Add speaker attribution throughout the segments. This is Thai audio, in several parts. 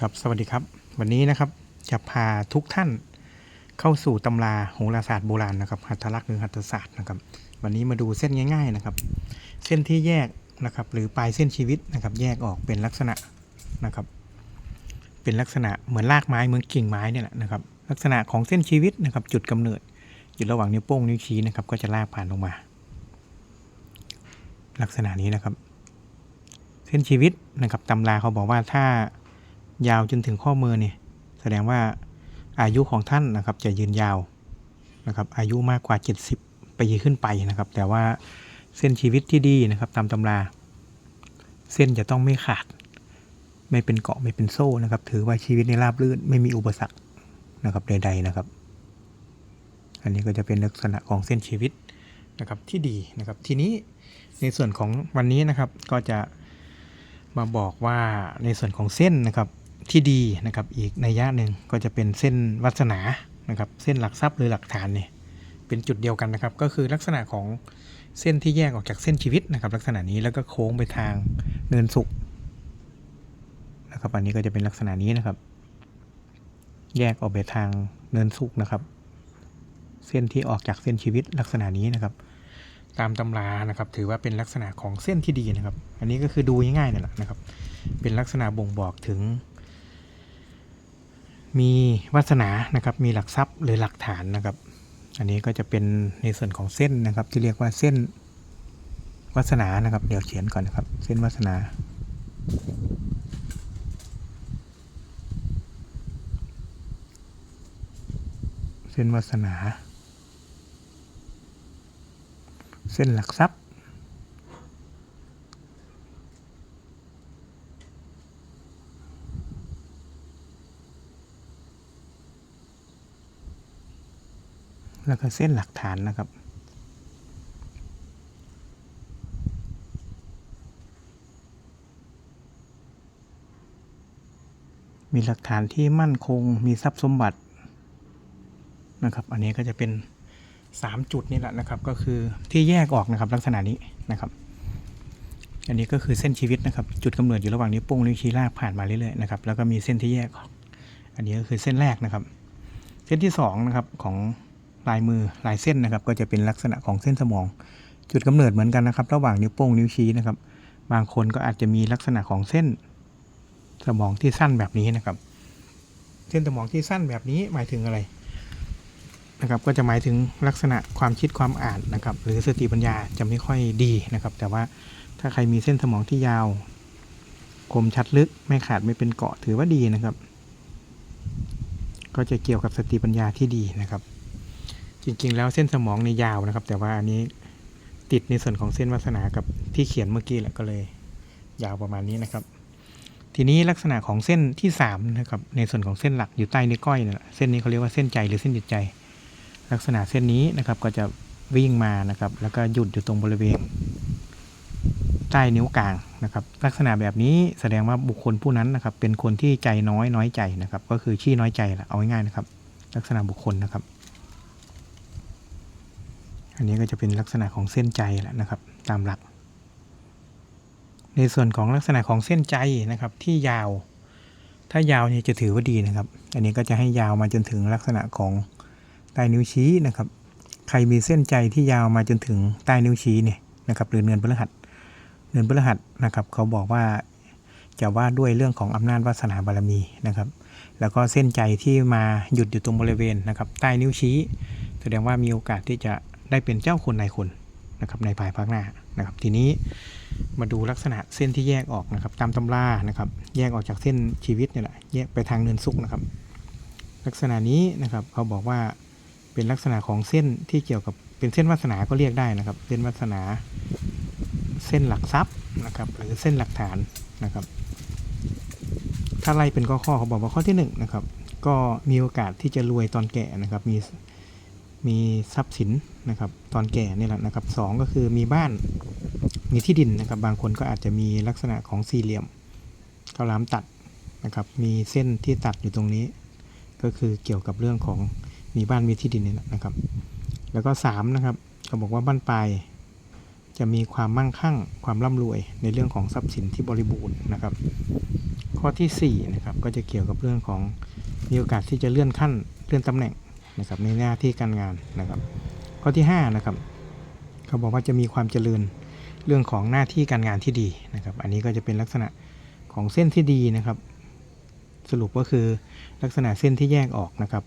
Speaker 1: ครับสวัสดีครับ วันนี้นะครับจะพาทุกท่านเข้าสู่ตำราโหราศาสตร์โบราณนะครับหัตถลักษณ์หรือหัตถศาสตร์นะครับ วันนี้มาดูเส้นง่าย ๆนะครับ เส้นที่แยกนะครับ หรือปลายเส้นชีวิตนะครับ แยกออกเป็นลักษณะนะครับ เป็นลักษณะเหมือนรากไม้เหมือนกิ่งไม้เนี่ยแหละนะครับ ลักษณะของเส้นชีวิตนะครับ จุดกำเนิดอยู่ระหว่างนิ้วโป้งนิ้วชี้นะครับ ก็จะลากผ่านลงมา ลักษณะนี้นะครับ เส้นชีวิตนะครับตำราเขาบอกว่าถ้า ยาวจนถึงข้อมือเนี่ยแสดงว่าอายุของท่านนะครับจะยืนยาวนะครับอายุมากกว่า 70 ปีขึ้นไปนะครับ แต่ว่าเส้นชีวิตที่ดีนะครับตามตำรา เส้นจะต้องไม่ขาด ไม่เป็นเกาะไม่เป็นโซ่นะครับ ถือว่าชีวิตในราบรื่นไม่มีอุปสรรคนะครับใด ๆนะครับ อันนี้ก็จะเป็นลักษณะของเส้นชีวิตนะครับที่ดีนะครับ ทีนี้ในส่วนของวันนี้นะครับก็จะมาบอกว่าในส่วนของเส้นนะครับ ที่ดีนะครับ อีกในยยะหนึ่งก็จะเป็นเส้นวัสนานะครับเส้นหลักทรัพย์หรือหลักฐานเนี่ยเป็นจุดเดียวกันนะครับ ก็คือลักษณะของเส้นที่แยกออกจากเส้นชีวิตนะครับ ลักษณะนี้แล้วก็โค้งไปทางเนินสุขนะครับ อันนี้ก็จะเป็นลักษณะนี้นะครับ แยกออกไปทางเนินสุขนะครับ เส้นที่ออกจากเส้นชีวิตลักษณะนี้นะครับ ตามตำรานะครับ ถือว่าเป็นลักษณะของเส้นที่ดีนะครับ อันนี้ก็คือดูง่ายๆนี่แหละนะครับ เป็นลักษณะบ่งบอกถึง มีวาสนานะครับ มีหลักทรัพย์หรือหลักฐานนะครับ อันนี้ก็จะเป็นในส่วนของเส้นนะครับ ที่เรียกว่าเส้นวาสนานะครับ เดี๋ยวเขียนก่อนนะครับ เส้นวาสนา เส้นวาสนา เส้นหลักทรัพย์ แล้วก็เส้นหลักฐานนะครับ มีหลักฐานที่มั่นคงมีทรัพย์สมบัตินะครับ อันนี้ก็จะเป็น 3 จุดนี่แหละนะครับ ก็คือที่แยกออกนะครับลักษณะนี้นะครับ อันนี้ก็คือเส้นชีวิตนะครับ จุดกำเนิดอยู่ระหว่างนิ้วโป้งนิ้วชี้ลากผ่านมาเรื่อยๆนะครับแล้วก็มีเส้นที่แยกออก อันนี้ก็คือเส้นแรกนะครับ เส้นที่สองนะครับของ ลายมือลายเส้นนะครับ ก็จะเป็นลักษณะของเส้นสมอง จุดกำเนิดเหมือนกันนะครับ ระหว่างนิ้วโป้งนิ้วชี้นะครับ บางคนก็อาจจะมีลักษณะของเส้นสมองที่สั้นแบบนี้นะครับ เส้นสมองที่สั้นแบบนี้หมายถึงอะไรนะครับก็จะหมายถึงลักษณะความคิดความอ่านนะครับ หรือสติปัญญาจะไม่ค่อยดีนะครับ แต่ว่าถ้าใครมีเส้นสมองที่ยาว คมชัดลึกไม่ขาดไม่เป็นเกาะถือว่าดีนะครับ ก็จะเกี่ยวกับสติปัญญาที่ดีนะครับ จริง ๆ แล้วเส้นสมองในยาวนะครับ แต่ว่าอันนี้ติดในส่วนของเส้นวาสนากับที่เขียนเมื่อกี้แหละก็เลย ยาวประมาณนี้นะครับ ทีนี้ลักษณะของเส้นที่3นะครับในส่วนของเส้นหลักอยู่ใต้นิ้วก้อยเนี่ยเส้นนี้เขาเรียกว่าเส้นใจหรือเส้นจิตใจ ลักษณะเส้นนี้นะครับก็จะวิ่งมานะครับ แล้วก็หยุดอยู่ตรงบริเวณใต้นิ้วกลางนะครับ ลักษณะแบบนี้แสดงว่าบุคคลผู้นั้นนะครับ เป็นคนที่ใจน้อยน้อยใจนะครับ ก็คือขี้น้อยใจละเอาง่ายๆนะครับ ลักษณะบุคคลนะครับ อันนี้ก็จะเป็นลักษณะของเส้นใจแหละนะครับ ตามหลัก ในส่วนของลักษณะของเส้นใจนะครับ ที่ยาว ถ้ายาวเนี่ยจะถือว่าดีนะครับ อันนี้ก็จะให้ยาวมาจนถึงลักษณะของใต้นิ้วชี้นะครับ ใครมีเส้นใจที่ยาวมาจนถึงใต้นิ้วชี้เนี่ยนะครับ หรือเนินพฤหัสเนินพฤหัสนะครับ เขาบอกว่าจะว่าด้วยเรื่องของอำนาจวาสนาบารมีนะครับ แล้วก็เส้นใจที่มาหยุดอยู่ตรงบริเวณนะครับ ใต้นิ้วชี้ แสดงว่ามีโอกาสที่จะ ได้เป็นเจ้าคนนายคนนะครับในภายภาคหน้านะครับ ทีนี้มาดูลักษณะเส้นที่แยกออกนะครับ ตามตำรานะครับ แยกออกจากเส้นชีวิตเนี่ยแหละแยกไปทางเนินสุกนะครับ ลักษณะนี้นะครับเขาบอกว่าเป็นลักษณะของเส้นที่เกี่ยวกับเป็นเส้นวาสนาก็เรียกได้นะครับ เส้นวาสนาเส้นหลักทรัพย์นะครับหรือเส้นหลักฐานนะครับ ถ้าไล่เป็นข้อข้อเขาบอกว่าข้อที่หนึ่งนะครับก็มีโอกาสที่จะรวยตอนแก่นะครับ มี มีทรัพย์สินนะครับตอนแก่นี่แหละนะครับสองก็คือมีบ้านมีที่ดินนะครับ บางคนก็อาจจะมีลักษณะของสี่เหลี่ยมข้าวหลามตัดนะครับ มีเส้นที่ตัดอยู่ตรงนี้ ก็คือเกี่ยวกับเรื่องของมีบ้านมีที่ดินนี่แหละนะครับ แล้วก็สามนะครับเขาบอกว่าบ้านปลายจะมีความมั่งคั่งความร่ำรวยในเรื่องของทรัพย์สินที่บริบูรณ์นะครับ ข้อที่สี่นะครับก็จะเกี่ยวกับเรื่องของมีโอกาสที่จะเลื่อนขั้นเลื่อนตำแหน่ง นะครับในหน้าที่การงานนะครับ ข้อที่ห้านะครับเขาบอกว่าจะมีความเจริญเรื่องของหน้าที่การงานที่ดีนะครับ อันนี้ก็จะเป็นลักษณะของเส้นที่ดีนะครับ สรุปก็คือลักษณะเส้นที่แยกออกนะครับ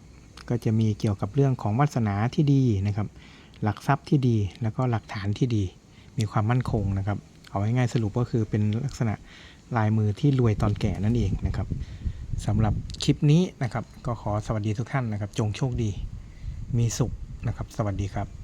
Speaker 1: ก็จะมีเกี่ยวกับเรื่องของวาสนาที่ดีนะครับ หลักทรัพย์ที่ดีแล้วก็หลักฐานที่ดี มีความมั่นคงนะครับ เอาง่ายๆสรุปก็คือเป็นลักษณะลายมือที่รวยตอนแก่นั่นเองนะครับ สำหรับคลิปนี้นะครับ ก็ขอสวัสดีทุกท่านนะครับ จงโชคดี มีสุขนะครับ สวัสดีครับ